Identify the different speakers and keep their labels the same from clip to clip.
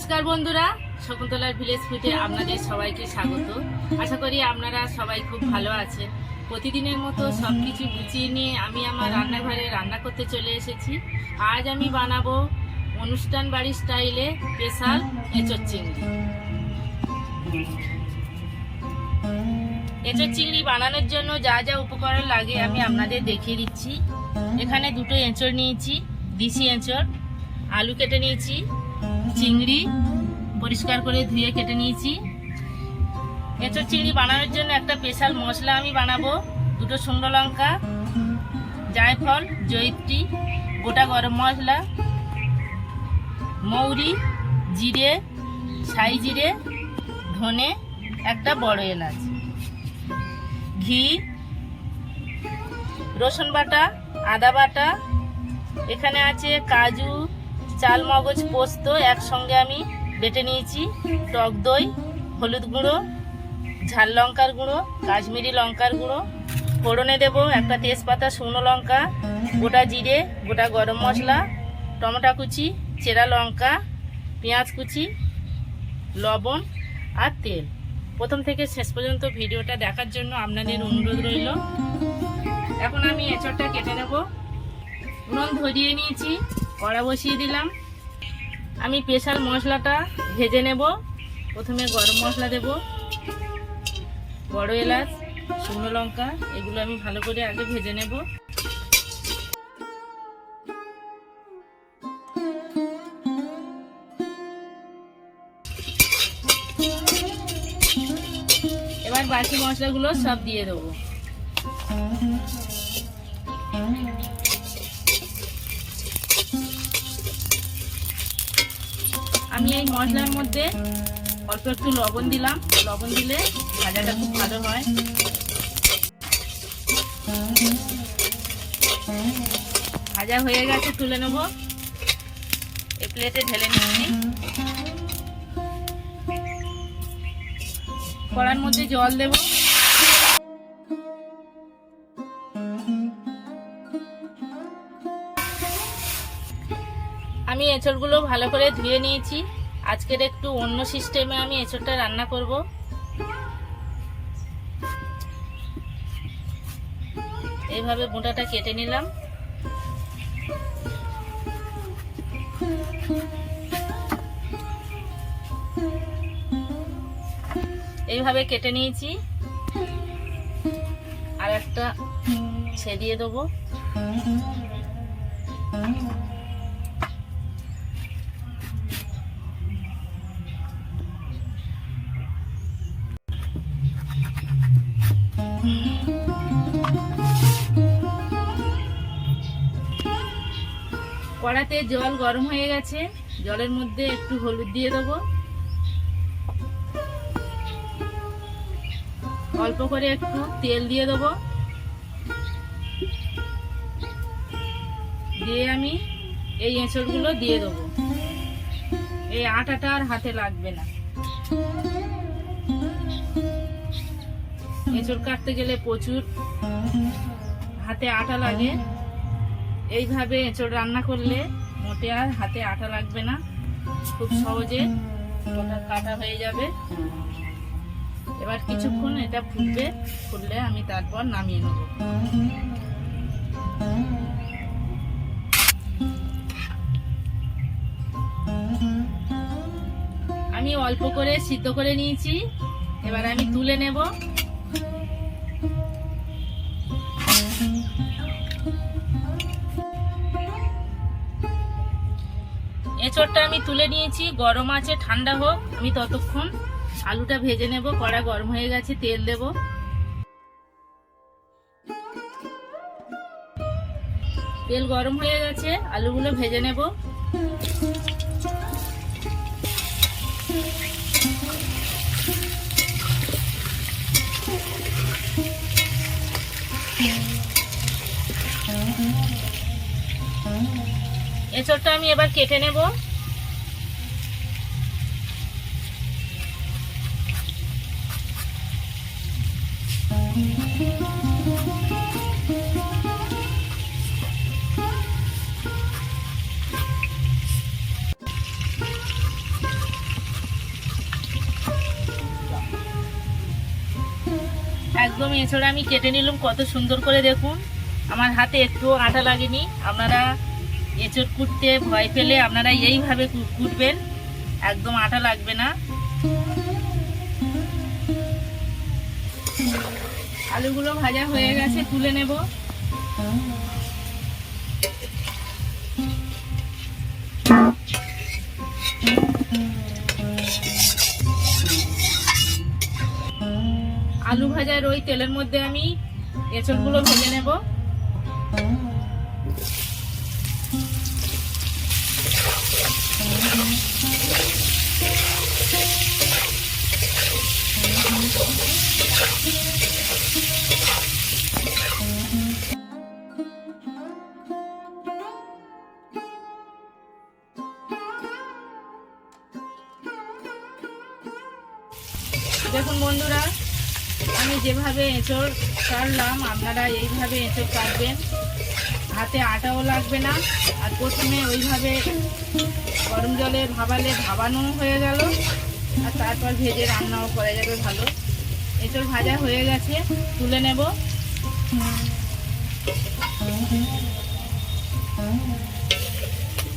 Speaker 1: নমস্কার বন্ধুরা। শকুন্তলার ভিলেজ ফুটে আপনাদের সবাইকে স্বাগত। আশা করি আপনারা সবাই খুব ভালো আছেন। প্রতিদিনের মতো সব কিছু গুছিয়ে নিয়ে আমি আমার রান্নাঘরে রান্না করতে চলে এসেছি। আজ আমি বানাবো অনুষ্ঠান বাড়ির স্টাইলে স্পেশাল এঁচোর চিংড়ি। এঁচোর চিংড়ি বানানোর জন্য যা যা উপকরণ লাগে আমি আপনাদের দেখিয়ে দিচ্ছি। এখানে দুটো এঁচড় নিয়েছি, দিশি এঁচড় আলু কেটে নিয়েছি চিংড়ি পরিষ্কার করে ধুয়ে কেটে নিয়েছি। এঁচড় চিংড়ি বানানোর জন্য একটা স্পেশাল মশলা আমি বানাবো। দুটো শুকনো লঙ্কা, জায়ফল, জয়িত্রী, গোটা গরম মশলা, মৌরি, জিরে, সাই জিরে, ধনে, একটা বড় এলাচ, ঘি, রসুন বাটা, আদা বাটা, এখানে আছে কাজু চাল, মগজ, পোস্ত একসঙ্গে আমি বেটে নিয়েছি। টক দই, হলুদ গুঁড়ো, ঝাল লঙ্কার গুঁড়ো, কাশ্মীরি লঙ্কার গুঁড়ো। ফোড়নে দেব একটা তেজপাতা, শুকনো লঙ্কা, গোটা জিরে, গোটা গরম মশলা, টমেটো কুচি, চেরা লঙ্কা, পেঁয়াজ কুচি, লবণ আর তেল। প্রথম থেকে শেষ পর্যন্ত ভিডিওটা দেখার জন্য আপনাদের অনুরোধ রইল। এখন আমি এঁচড়টা কেটে নেব। উনুন ধরিয়ে নিয়েছি। কড়া বসিয়ে দিলাম। আমি স্পেশাল মশলাটা ভেজে নেব। প্রথমে গরম মশলা দেব। বড় এলাচ, শুকনো লঙ্কা, এগুলো আমি ভালো করে আগে ভেজে নেব। এবার বাকি মশলাগুলো সব দিয়ে দেবো। আমি এই মশলার মধ্যে অল্প একটু লবণ দিলাম। লবণ দিলে ভাজাটা খুব ভালো হয়। ভাজা হয়ে গেছে, তুলে নেব। এই প্লেটে ঢেলে নিচ্ছি। কড়ার মধ্যে জল দেব। আমি এঁচড়গুলো ভালো করে ধুয়ে নিয়েছি। আজকের একটু অন্য সিস্টেমে আমি এঁচড়টা রান্না করব। এইভাবে মোটাটা কেটে নিলাম। এইভাবে কেটে নিয়েছি। আর একটা ছেদিয়ে দেবো। কড়াতে জল গরম হয়ে গেছে। জলের মধ্যে একটু হলুদ দিয়ে দেবো। অল্প করে একটু তেল দিয়ে দেবো। দিয়ে আমি এই এঁচড়গুলো দিয়ে দেবো। এই আটাটা আর হাতে লাগবে না। এঁচড় কাটতে গেলে প্রচুর হাতে আটা লাগে। এইভাবে এঁচড় রান্না করলে মোটে আর হাতে আটা লাগবে না। খুব সহজে ওটা কাটা হয়ে যাবে। এবার কিছুক্ষণ এটা ফুটবে, ফুটলে আমি তারপর নামিয়ে নেব। আমি অল্প করে সিদ্ধ করে নিয়েছি। এবার আমি তুলে নেব। এঁচড়টা আমি তুলে নিয়েছি, গরম আছে, ঠান্ডা হোক, আমি ততক্ষণ আলুটা ভেজে নেব, কড়া গরম হয়ে গেছে, তেল দেব। তেল গরম হয়ে গেছে, আলুগুলো ভেজে নেব। এঁচড়টা আমি এবার কেটে নেব। একদম এছাড়া আমি কেটে নিলাম, কত সুন্দর করে দেখুন। আমার হাতে একটু আটা লাগেনি। আপনারা এঁচড় কুটতে ভয় পেলে আপনারা এইভাবে কুটবেন। একদম আটা লাগবে না। আলুগুলো ভাজা হয়ে গেছে, তুলে নেব। আলু ভাজার ওই তেলের মধ্যে আমি এঁচড়গুলো ভেজে নেব। যেভাবে এঁচড় কাটলাম আপনারা এইভাবে এঁচড় কাটবেন। হাতে আটাও লাগবে না। আর প্রথমে ওইভাবে গরম জলে ভাবালে ভাবানো হয়ে গেল, আর তারপর ভেজে রান্নাও করা যাবে ভালো। এঁচড় ভাজা হয়ে গেছে, তুলে নেব।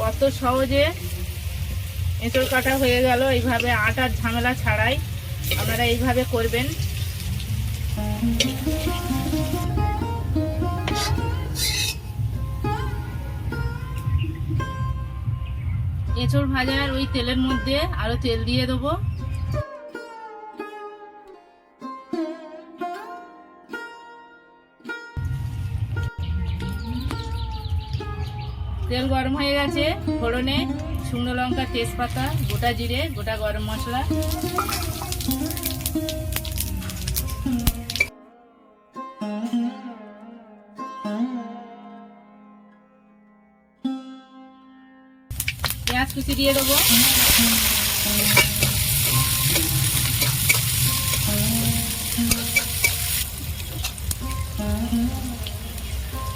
Speaker 1: কত সহজে এঁচড় কাটা হয়ে গেল, এইভাবে আটার ঝামেলা ছাড়াই আপনারা এইভাবে করবেন। এঁচড় ভাজার ওই তেলের মধ্যে আরও তেল দিয়ে দেবো। তেল গরম হয়ে গেছে, ফোড়নে, শুকনো লঙ্কা, তেজপাতা, গোটা জিরে, গোটা গরম মশলা। পেঁয়াজ কুচি দিয়ে দেবো।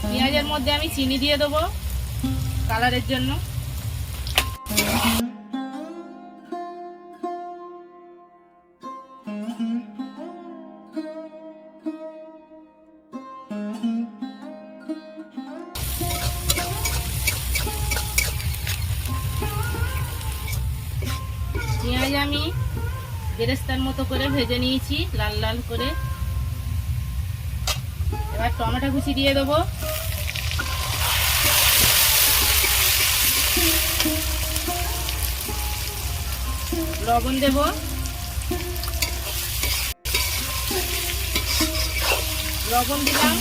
Speaker 1: পেঁয়াজের মধ্যে আমি চিনি দিয়ে দেবো কালারের জন্য। পেঁয়াজ আমি বেরেস্তার মতো করে ভেজে নিয়েছি, লাল লাল করে। এবার টমেটো কুচি দিয়ে দেবো। লবণ দেব। লবণ দিলাম।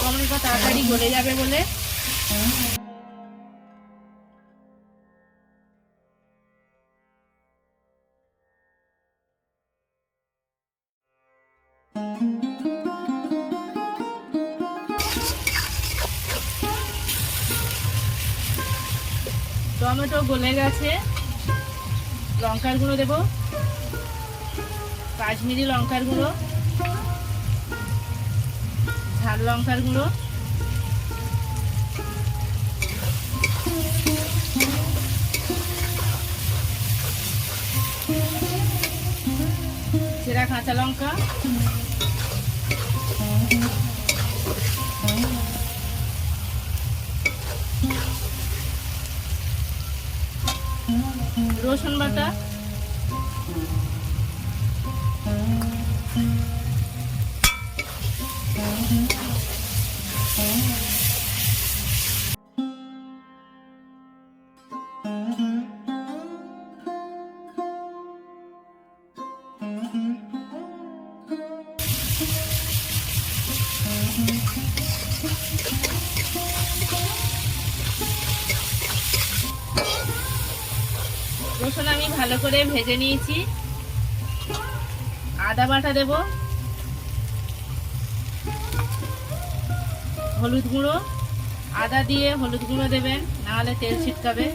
Speaker 1: টমেটো তাড়াতাড়ি গলে যাবে বলে। টমেটো গলে গেছে। লঙ্কার গুঁড়ো দেবো। কাশ্মীরি লঙ্কার গুঁড়ো। ঝাল লঙ্কার গুঁড়ো। সেরা কাঁচা লঙ্কা। রসুন বাটা করে ভেজে নিয়েছি। আদা বাটা দেব। হলুদ গুঁড়ো। আদা দিয়ে হলুদ গুঁড়ো দেবেন, নাহলে তেল ছিটকাবে।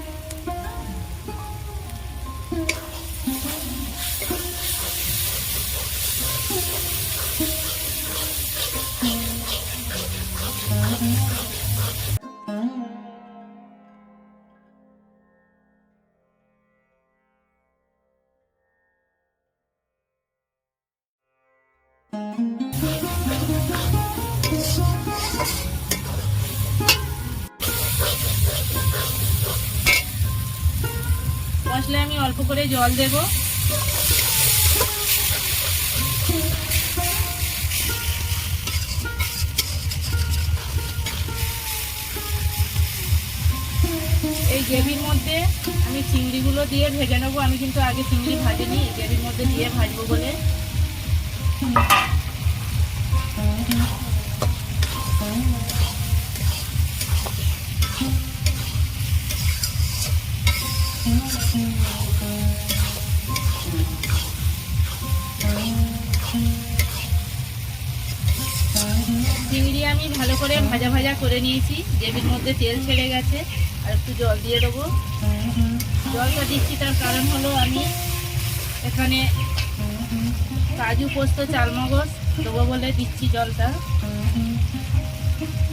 Speaker 1: মশলায় আমি অল্প করে জল দেব। এই গ্রেভির মধ্যে আমি চিংড়িগুলো দিয়ে ভেজে নেব। আমি কিন্তু আগে চিংড়ি ভাজিনি, এই গ্রেভির মধ্যে দিয়ে ভাজবো বলে। করে নিয়েছি গ্রেভির মধ্যে তেল ছেড়ে গেছে, আর একটু জল দিয়ে দেবো। জলটা দিচ্ছি, তার কারণ হলো আমি এখানে কাজু পোস্ত চালমগজ দেবো বলে দিচ্ছি জলটা।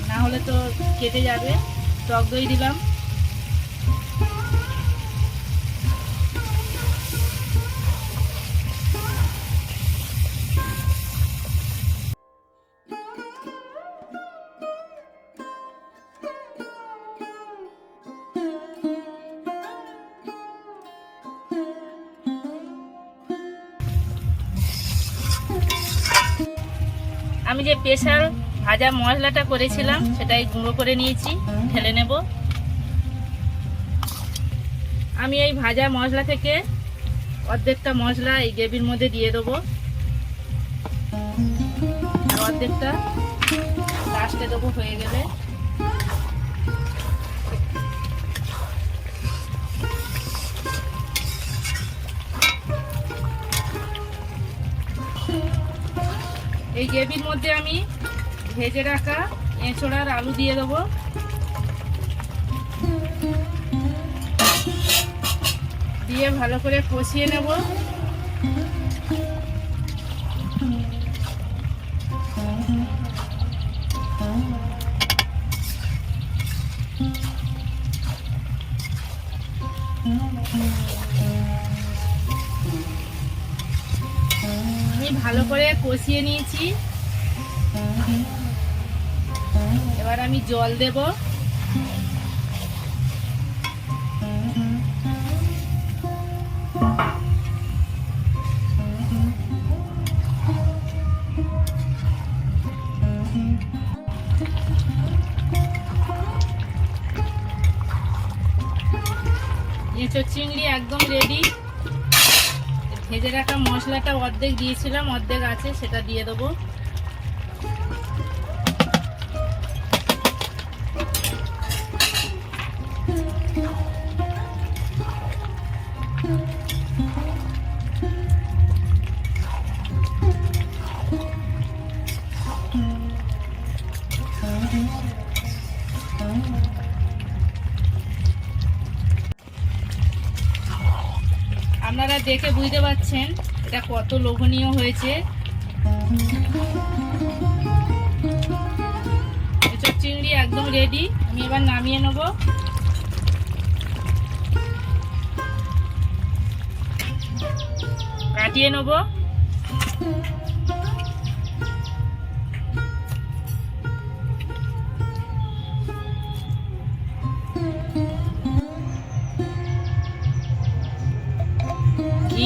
Speaker 1: না হলে তো কেটে যাবে। টক দই দিলাম। আমি যে স্পেশাল ভাজা মশলাটা করেছিলাম, সেটাই গুঁড়ো করে নিয়েছি, ঢেলে নেব। আমি এই ভাজা মশলা থেকে অর্ধেকটা মশলা এই গ্রেভির মধ্যে দিয়ে দেবো। অর্ধেকটা লাস্টে দেবো হয়ে গেলে। এই গ্রেভির মধ্যে আমি ভেজে রাখা এঁচড়ার আলু দিয়ে দেবো। দিয়ে ভালো করে কষিয়ে নেব। আমি ভালো করে কষিয়ে নিয়েছি। এবার আমি জল দেব। এঁচোর চিংড়ি একদম রেডি ভেজে রাখা মশলাটা অর্ধেক দিয়েছিলাম অর্ধেক আছে সেটা দিয়ে দেবো। দেখে বুঝতে পারছেন এটা কত লোভনীয় হয়েছে। চিংড়ি একদম রেডি আমি এবার নামিয়ে নেব। কাটিয়ে নেব।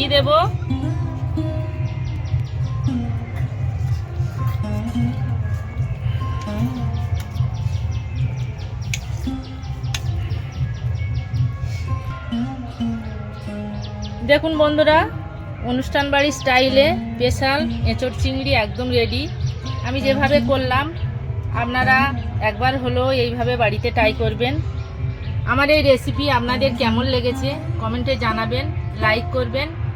Speaker 1: ঘি দেব। দেখুন বন্ধুরা, অনুষ্ঠান বাড়ির স্টাইলে স্পেশাল এঁচড় চিংড়ি একদম রেডি আমি যেভাবে করলাম, আপনারা একবার হলেও এইভাবে বাড়িতে ট্রাই করবেন। আমার এই রেসিপি আপনাদের কেমন লেগেছে কমেন্টে জানাবেন লাইক করবেন।